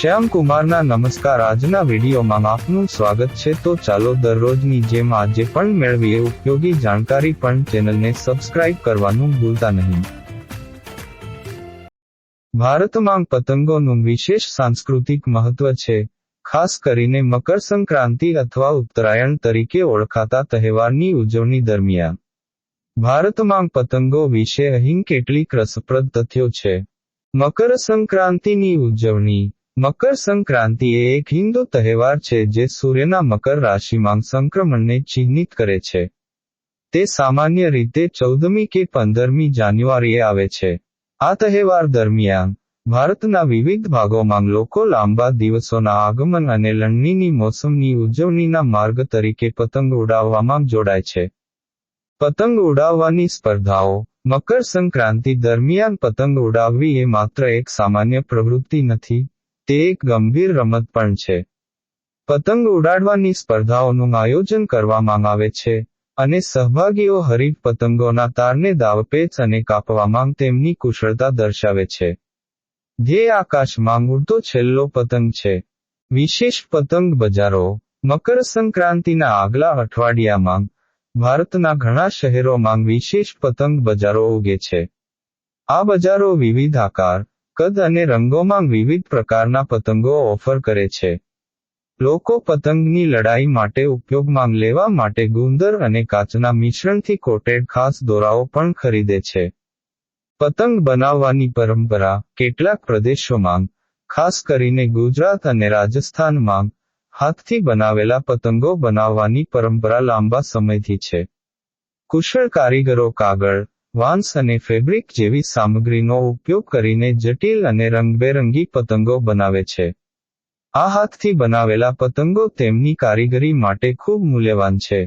શ્યામ કુમારના નમસ્કાર. આજના વિડીયોમાં આપનું સ્વાગત છે. તો ચાલો દરરોજની જેમ આજે પણ મેળવીએ ઉપયોગી જાણકારી પણ ચેનલને સબસ્ક્રાઇબ કરવાનું ભૂલતા નહીં. ભારતમાં પતંગોનું વિશેષ સાંસ્કૃતિક મહત્વ છે. ખાસ કરીને મકર સંક્રાંતિ અથવા ઉત્તરાયણ તરીકે ઓળખાતા તહેવારની ઉજવણી દરમિયાન. ભારતમાં પતંગો વિશે અહીં કેટલીક રસપ્રદ તથ્યો છે. મકર સંક્રાંતિની ઉજવણી મકર સંક્રાંતિ એ એક હિન્દુ તહેવાર છે જે સૂર્યના મકર રાશિમાં સંક્રમણને ચિહ્નિત કરે છે. તે સામાન્ય રીતે ચૌદમી કે પંદરમી જાન્યુઆરીએ આવે છે. આ તહેવાર દરમિયાન ભારતના વિવિધ ભાગોમાં લોકો લાંબા દિવસોના આગમન અને લણણીની મોસમની ઉજવણીના માર્ગ તરીકે પતંગ ઉડાવવામાં જોડાય છે. પતંગ ઉડાવવાની સ્પર્ધાઓ મકર સંક્રાંતિ દરમિયાન પતંગ ઉડાવવી એ માત્ર એક સામાન્ય પ્રવૃત્તિ નથી તે એક ગંભીર રમત પણ છે. પતંગ ઉડાડવાની સ્પર્ધાઓનું આયોજન કરવામાં આવે છે અને સહભાગીઓ હરીફ પતંગોના તારને દાવપેચ અને કાપવામાં તેમની કુશળતા દર્શાવે છે. ધ્યેય આકાશમાં ઉડતો છેલ્લો પતંગ છે. વિશેષ પતંગ બજારો મકર સંક્રાંતિના આગલા અઠવાડિયામાં, ભારતના ઘણા શહેરોમાં વિશેષ પતંગ બજારો ઉગે છે. આ બજારો વિવિધ આકાર કદ અને રંગોમાં વિવિધ પ્રકારના પતંગો ઓફર કરે છે. લોકો પતંગની લડાઈ માટે ઉપયોગમાં લેવા માટે ગુંદર અને કાચના મિશ્રણથી કોટેડ ખાસ દોરાઓ પણ ખરીદે છે. પતંગ બનાવવાની પરંપરા કેટલાક પ્રદેશોમાં, ખાસ કરીને ગુજરાત અને રાજસ્થાનમાં, હાથથી બનાવેલા પતંગો બનાવવાની પરંપરા લાંબા સમયથી છે. કુશળ કારીગરો કાગળ વાંસ અને ફેબ્રિક જેવી સામગ્રીનો ઉપયોગ કરીને જટિલ અને રંગબેરંગી પતંગો બનાવે છે. આ હાથથી બનાવેલા પતંગો તેમની કારીગરી માટે ખૂબ મૂલ્યવાન છે.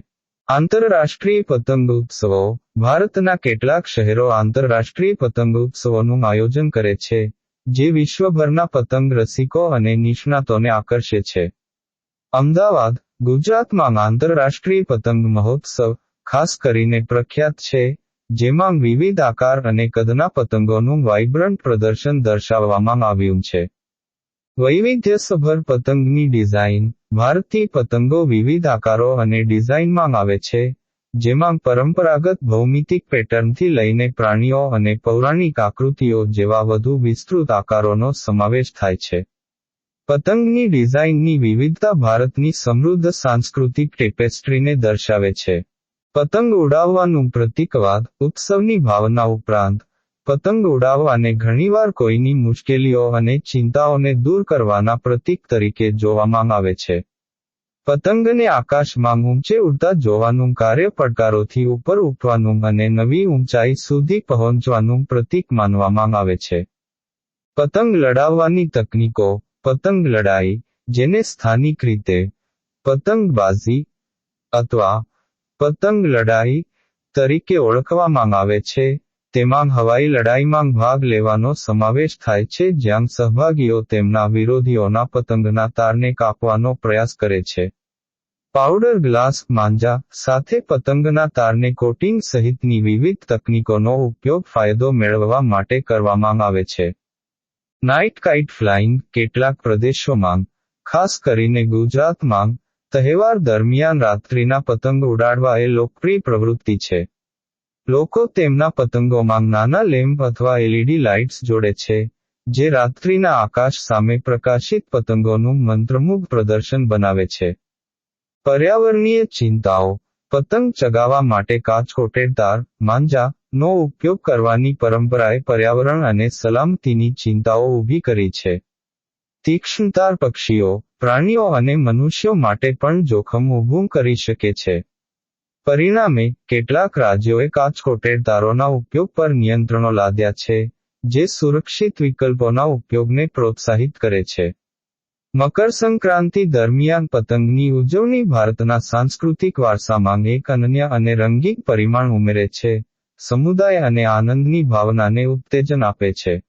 આંતરરાષ્ટ્રીય પતંગ ઉત્સવો ભારતના કેટલાક શહેરો આંતરરાષ્ટ્રીય પતંગ ઉત્સવોનું આયોજન કરે છે, જે વિશ્વભરના પતંગ રસિકો અને નિષ્ણાતોને આકર્ષે છે. અમદાવાદ, ગુજરાતમાં આંતરરાષ્ટ્રીય પતંગ મહોત્સવ ખાસ કરીને પ્રખ્યાત છે જેમાં વિવિધ આકાર અને કદના પતંગોનું વાઇબ્રન્ટ પ્રદર્શન દર્શાવવામાં આવ્યું છે. વૈવિધ્યસભર પતંગની ડિઝાઇન ભારતીય પતંગો વિવિધ આકારો અને ડિઝાઇનમાં આવે છે, જેમાં પરંપરાગત ભૌમિતિક પેટર્નથી લઈને પ્રાણીઓ અને પૌરાણિક આકૃતિઓ જેવા વધુ વિસ્તૃત આકારોનો સમાવેશ થાય છે. પતંગની ડિઝાઇનની વિવિધતા ભારતની સમૃદ્ધ સાંસ્કૃતિક ટેપેસ્ટ્રીને દર્શાવે છે. પતંગ ઉડાવવાનું પ્રતિકવાદ, ઉત્સવની ભાવના ઉપરાંત, પતંગ ઉડાવવાને ઘણીવાર કોઈની મુશ્કેલીઓ અને ચિંતાઓને દૂર કરવાના પ્રતીક તરીકે જોવામાં આવે છે. પતંગને આકાશમાં ઊંચે ઉડતા જોવાનું, કાર્ય પડકારોથી ઉપર ઉઠવાનું અને નવી ઊંચાઈ સુધી પહોંચવાનું પ્રતીક માનવામાં આવે છે. પતંગ લડાવવાની તકનીકો, પતંગ લડાઈ, જેને સ્થાનિક રીતે, પતંગબાજી, અથવા પતંગ લડાઈ તરીકે ઓળખવામાં આવે છે. તેમાં હવાઈ લડાઈમાં ભાગ લેવાનો સમાવેશ થાય છે, જ્યાં સહભાગીઓ તેમના વિરોધીઓના પતંગના તારને કાપવાનો પ્રયાસ કરે છે. પાવડર ગ્લાસ, માંજા સાથે પતંગના તારને કોટિંગ સહિતની વિવિધ તકનીકોનો ઉપયોગ ફાયદો મેળવવા માટે કરવામાં આવે છે. નાઇટ કાઇટ ફ્લાઇંગ કેટલાક પ્રદેશોમાં, ખાસ કરીને ગુજરાતમાં તહેવાર દરમિયાન રાત્રિના પતંગ ઉડાડવા એ લોકપ્રિય પ્રવૃત્તિ છે. લોકો તેમના પતંગોમાં નાના લેમ્પ અથવા એલઈડી લાઇટ્સ જોડે છે, જે રાત્રિના આકાશ સામે પ્રકાશિત પતંગોનું મંત્રમુગ્ધ પ્રદર્શન બનાવે છે. પર્યાવરણીય ચિંતાઓ, પતંગ ચગાવવા માટે કાચ, કોટેડ માંજા, નો ઉપયોગ કરવાની પરંપરાએ પર્યાવરણ અને સલામતીની ચિંતાઓ ઊભી કરી છે. તીક્ષ્ણતાર પક્ષીઓ પ્રાણીઓ અને મનુષ્યો માટે પણ જોખમ ઊભું કરી શકે છે. પરિણામે, કેટલાક રાજ્યોએ કાચ ઉપયોગ પર નિયંત્રણો લાદ્યા છે, જે સુરક્ષિત વિકલ્પોના ઉપયોગને પ્રોત્સાહિત કરે છે. મકર સંક્રાંતિ દરમિયાન પતંગની ઉજવણી ભારતના સાંસ્કૃતિક વારસામાં એક અનન્ય અને રંગીન પરિમાણ ઉમેરે છે, સમુદાય અને આનંદની ભાવનાને ઉત્તેજન આપે છે.